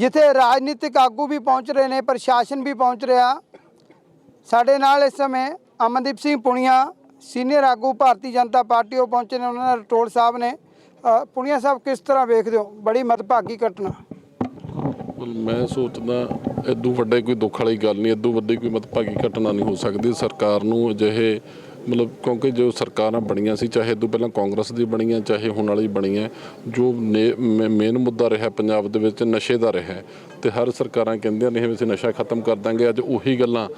ਜਿੱਥੇ ਰਾਜਨੀਤਿਕ ਆਗੂ ਵੀ ਪਹੁੰਚ ਰਹੇ ਨੇ ਪ੍ਰਸ਼ਾਸਨ ਵੀ ਪਹੁੰਚ ਰਿਹਾ। ਸਾਡੇ ਨਾਲ ਇਸ ਸਮੇਂ ਅਮਨਦੀਪ ਸਿੰਘ ਪੁਣੀਆ ਸੀਨੀਅਰ ਆਗੂ ਭਾਰਤੀ ਜਨਤਾ ਪਾਰਟੀ ਉਹ ਪਹੁੰਚੇ ਨੇ ਉਹਨਾਂ ਨਾਲ ਰਟੋਲ ਸਾਹਿਬ ਨੇ। ਅ, ਪੁਣੀਆ ਸਾਹਿਬ ਕਿਸ ਤਰ੍ਹਾਂ ਵੇਖਦੇ ਹੋ? ਬੜੀ ਮਤਭਾਗੀ ਘਟਨਾ। ਮੈਂ ਸੋਚਦਾ ਇਦੋਂ ਵੱਡੇ ਕੋਈ ਦੁੱਖ ਵਾਲੀ ਗੱਲ ਨਹੀਂ ਇਦੋਂ ਵੱਡੀ ਕੋਈ ਮਤਭਾਗੀ ਘਟਨਾ ਨਹੀਂ ਹੋ ਸਕਦੀ। ਸਰਕਾਰ ਨੂੰ ਅਜਿਹੇ ਮਤਲਬ ਕਿਉਂਕਿ ਜੋ ਸਰਕਾਰਾਂ ਬਣੀਆਂ ਸੀ, ਚਾਹੇ ਤੋਂ ਪਹਿਲਾਂ ਕਾਂਗਰਸ ਦੀ ਬਣੀਆਂ, ਚਾਹੇ ਹੁਣ ਵਾਲੀ ਬਣੀਆਂ, ਜੋ ਮੇਨ ਮੁੱਦਾ ਰਿਹਾ ਪੰਜਾਬ ਦੇ ਵਿੱਚ ਨਸ਼ੇ ਦਾ ਰਿਹਾ ਤੇ ਹਰ ਸਰਕਾਰਾਂ ਕਹਿੰਦੀਆਂ ਨੇ ਵੀ ਅਸੀਂ ਨਸ਼ਾ ਖਤਮ ਕਰ ਦਾਂਗੇ, ਅੱਜ ਉਹੀ ਗੱਲਾਂ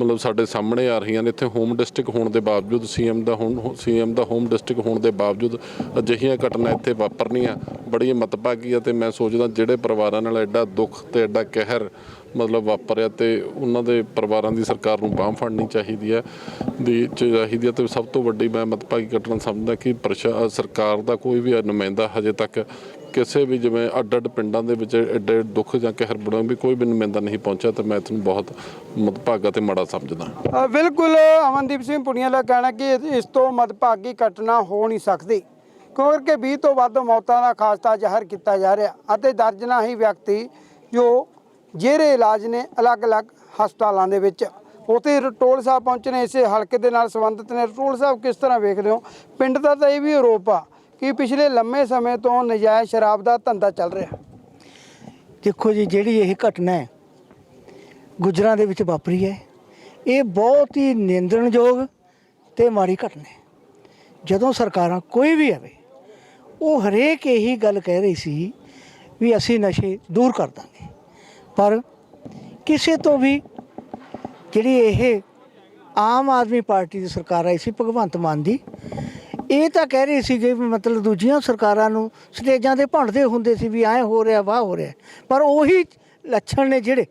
ਮਤਲਬ ਸਾਡੇ ਸਾਹਮਣੇ ਆ ਰਹੀਆਂ ਨੇ, ਇੱਥੇ ਹੋਮ ਡਿਸਟ੍ਰਿਕਟ ਹੋਣ ਦੇ ਬਾਵਜੂਦ ਸੀਐਮ ਦਾ ਹੁਣ ਸੀਐਮ ਦਾ ਹੋਮ ਡਿਸਟ੍ਰਿਕਟ ਹੋਣ ਦੇ ਬਾਵਜੂਦ ਅਜਿਹੀਆਂ ਘਟਨਾ ਇੱਥੇ ਵਾਪਰਨੀਆਂ ਬੜੀ ਮਤਭਾਗੀ ਆ ਤੇ ਮੈਂ ਸੋਚਦਾ ਜਿਹੜੇ ਪਰਿਵਾਰਾਂ ਨਾਲ ਐਡਾ ਦੁੱਖ ਤੇ ਐਡਾ ਕਹਿਰ ਮਤਲਬ ਵਾਪਰਿਆ ਤੇ ਉਹਨਾਂ ਦੇ ਪਰਿਵਾਰਾਂ ਦੀ ਸਰਕਾਰ ਨੂੰ ਬਾਂਹ ਫੜਨੀ ਚਾਹੀਦੀ ਹੈ ਦੀ ਚਾਹੀਦੀ ਹੈ ਤੇ ਸਭ ਤੋਂ ਵੱਡੀ ਮੈਂ ਮਤਭਾਗੀ ਘਟਨਾ ਸਮਝਦਾ ਕਿ ਪ੍ਰਸ਼ਾ, ਸਰਕਾਰ ਦਾ ਕੋਈ ਵੀ ਨੁਮਾਇੰਦਾ ਹਜੇ ਤੱਕ ਕਿਸੇ ਵੀ ਜਿਵੇਂ ਅੱਡ ਅੱਡ ਪਿੰਡਾਂ ਦੇ ਵਿੱਚ ਐਡੇ ਦੁੱਖ ਜਾਂ ਕਹਿਰ ਬੜਾ ਵੀ ਕੋਈ ਵੀ ਨੁਮਾਇੰਦਾ ਨਹੀਂ ਪਹੁੰਚਿਆ, ਤਾਂ ਮੈਂ ਤੁਹਾਨੂੰ ਬਹੁਤ ਮਤਭਾਗਾ ਤੇ ਮਾੜਾ ਸਮਝਦਾ। ਬਿਲਕੁਲ, ਅਮਨਦੀਪ ਸਿੰਘ ਪੁਣੀਆ ਦਾ ਕਹਿਣਾ ਕਿ ਇਸ- ਤੋਂ ਮਦਭਾਗੀ ਘਟਨਾ ਹੋ ਨਹੀਂ ਸਕਦੀ। ਕਿਉਂਕਿ 20 ਤੋਂ ਵੱਧ ਮੌਤਾਂ ਦਾ ਖਾਸਤਾ ਜ਼ਾਹਰ ਕੀਤਾ ਜਾ ਰਿਹਾ ਅਤੇ ਦਰਜਨਾਂ ਹੀ ਵਿਅਕਤੀ ਜੋ ਜਿਹੜੇ ਇਲਾਜ ਨੇ ਅਲੱਗ-ਅਲੱਗ ਹਸਪਤਾਲਾਂ ਦੇ ਵਿੱਚ। ਉਥੇ ਰਟੋਲ ਸਾਹਿਬ ਪਹੁੰਚੇ ਇਸੇ ਹਲਕੇ ਦੇ ਨਾਲ ਸੰਬੰਧਿਤ ਨੇ। ਰਟੋਲ ਸਾਹਿਬ ਕਿਸ ਤਰ੍ਹਾਂ ਵੇਖਦੇ ਹੋ? ਪਿੰਡ ਦਾ ਤਾਂ ਇਹ ਵੀ ਆਰੋਪ ਆ ਕਿ ਪਿਛਲੇ ਲੰਮੇ ਸਮੇਂ ਤੋਂ ਨਜਾਇਜ਼ ਸ਼ਰਾਬ ਦਾ ਧੰਦਾ ਚੱਲ ਰਿਹਾ। ਦੇਖੋ ਜੀ, ਜਿਹੜੀ ਇਹ ਘਟਨਾ ਹੈ, ਗੁਜਰਾਂ ਦੇ ਵਿੱਚ ਵਾਪਰੀ ਹੈ। ਇਹ ਬਹੁਤ ਹੀ ਨਿੰਦਣਯੋਗ ਤੇ ਮਾੜੀ ਘਟਨਾ ਹੈ। ਜਦੋਂ ਸਰਕਾਰਾਂ ਕੋਈ ਵੀ ਆਵੇ, ਉਹ ਹਰੇਕ ਇਹੀ ਗੱਲ ਕਹਿ ਰਹੀ ਸੀ ਵੀ ਅਸੀਂ ਨਸ਼ੇ ਦੂਰ ਕਰ ਦਾਂਗੇ। ਪਰ ਕਿਸੇ ਤੋਂ ਵੀ ਜਿਹੜੀ ਇਹ ਆਮ ਆਦਮੀ ਪਾਰਟੀ ਦੀ ਸਰਕਾਰ ਆਈ ਸੀ, ਭਗਵੰਤ ਮਾਨ ਦੀ ਇਹ ਤਾਂ ਕਹਿ ਰਹੇ ਸੀਗੇ ਵੀ ਮਤਲਬ ਦੂਜੀਆਂ ਸਰਕਾਰਾਂ ਨੂੰ ਸਟੇਜਾਂ ਤੇ ਭੰਡਦੇ ਹੁੰਦੇ ਸੀ ਵੀ ਐਂ ਹੋ ਰਿਹਾ, ਵਾਹ ਹੋ ਰਿਹਾ। ਪਰ ਉਹੀ ਲੱਛਣ ਨੇ ਜਿਹੜੇ,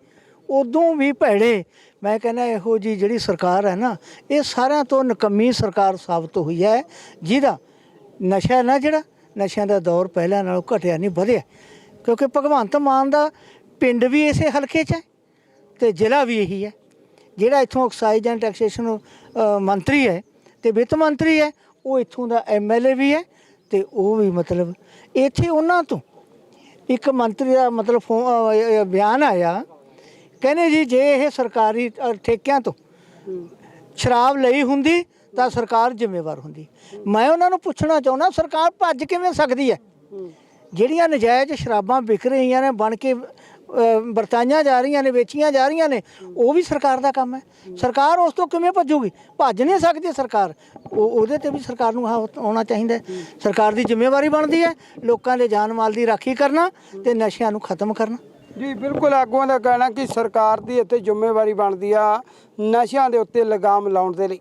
ਉਦੋਂ ਵੀ ਭੈੜੇ। ਮੈਂ ਕਹਿੰਦਾ ਇਹੋ ਜੀ ਜਿਹੜੀ ਸਰਕਾਰ ਹੈ ਨਾ, ਇਹ ਸਾਰਿਆਂ ਤੋਂ ਨਕਮੀ ਸਰਕਾਰ ਸਾਬਤ ਹੋਈ ਹੈ, ਜਿਹਦਾ ਨਸ਼ਾ ਨਾ ਜਿਹੜਾ, ਨਸ਼ਿਆਂ ਦਾ ਦੌਰ ਪਹਿਲਾਂ ਨਾਲੋਂ ਘਟਿਆ ਨਹੀਂ, ਵਧਿਆ। ਕਿਉਂਕਿ ਭਗਵੰਤ ਮਾਨ ਦਾ ਪਿੰਡ ਵੀ ਇਸੇ ਹਲਕੇ 'ਚ ਹੈ ਤੇ ਜ਼ਿਲ੍ਹਾ ਵੀ ਇਹੀ ਹੈ। ਜਿਹੜਾ ਇੱਥੋਂ ਐਕਸਾਈਜ਼ ਐਂਡ ਟੈਕਸੇਸ਼ਨ ਮੰਤਰੀ ਹੈ ਤੇ ਵਿੱਤ ਮੰਤਰੀ ਹੈ ਉਹ ਇੱਥੋਂ ਦਾ ਐਮਐਲਏ ਵੀ ਹੈ ਤੇ ਉਹ ਵੀ ਮਤਲਬ ਇੱਥੇ ਉਹਨਾਂ ਤੋਂ ਇੱਕ ਮੰਤਰੀ ਦਾ ਮਤਲਬ ਬਿਆਨ ਆਇਆ ਕਹਿੰਦੇ ਜੀ ਜੇ ਇਹ ਸਰਕਾਰੀ ਠੇਕਿਆਂ ਤੋਂ ਸ਼ਰਾਬ ਲਈ ਹੁੰਦੀ ਤਾਂ ਸਰਕਾਰ ਜ਼ਿੰਮੇਵਾਰ ਹੁੰਦੀ। ਮੈਂ ਉਹਨਾਂ ਨੂੰ ਪੁੱਛਣਾ ਚਾਹੁੰਦਾ ਸਰਕਾਰ ਭੱਜ ਕਿਵੇਂ ਸਕਦੀ ਹੈ। ਜਿਹੜੀਆਂ ਨਜਾਇਜ਼ ਸ਼ਰਾਬਾਂ ਵਿਕ ਰਹੀਆਂ ਨੇ ਬਣ ਕੇ ਵਰਤਾਈਆਂ ਜਾ ਰਹੀਆਂ ਨੇ, ਵੇਚੀਆਂ ਜਾ ਰਹੀਆਂ ਨੇ, ਉਹ ਵੀ ਸਰਕਾਰ ਦਾ ਕੰਮ ਹੈ। ਸਰਕਾਰ ਉਸ ਤੋਂ ਕਿਵੇਂ ਭੱਜੂਗੀ? ਭੱਜ ਨਹੀਂ ਸਕਦੀ ਸਰਕਾਰ। ਉਹ, ਉਹਦੇ ਤੇ ਵੀ ਸਰਕਾਰ ਨੂੰ ਹਾ- ਚਾਹੀਦਾ ਸਰਕਾਰ ਦੀ ਜ਼ਿੰਮੇਵਾਰੀ ਬਣਦੀ ਹੈ, ਲੋਕਾਂ ਦੇ ਜਾਨ ਮਾਲ ਦੀ ਰਾਖੀ ਕਰਨਾ ਤੇ ਨਸ਼ਿਆਂ ਨੂੰ ਖਤਮ ਕਰਨਾ। ਜੀ, ਬਿਲਕੁਲ ਆਗੂਆਂ ਦਾ ਕਹਿਣਾ ਕਿ ਸਰਕਾਰ ਦੀ ਇੱਥੇ ਜ਼ਿੰਮੇਵਾਰੀ ਬਣਦੀ ਆ ਨਸ਼ਿਆਂ ਦੇ ਉੱਤੇ ਲਗਾਮ ਲਾਉਣ ਦੇ ਲਈ।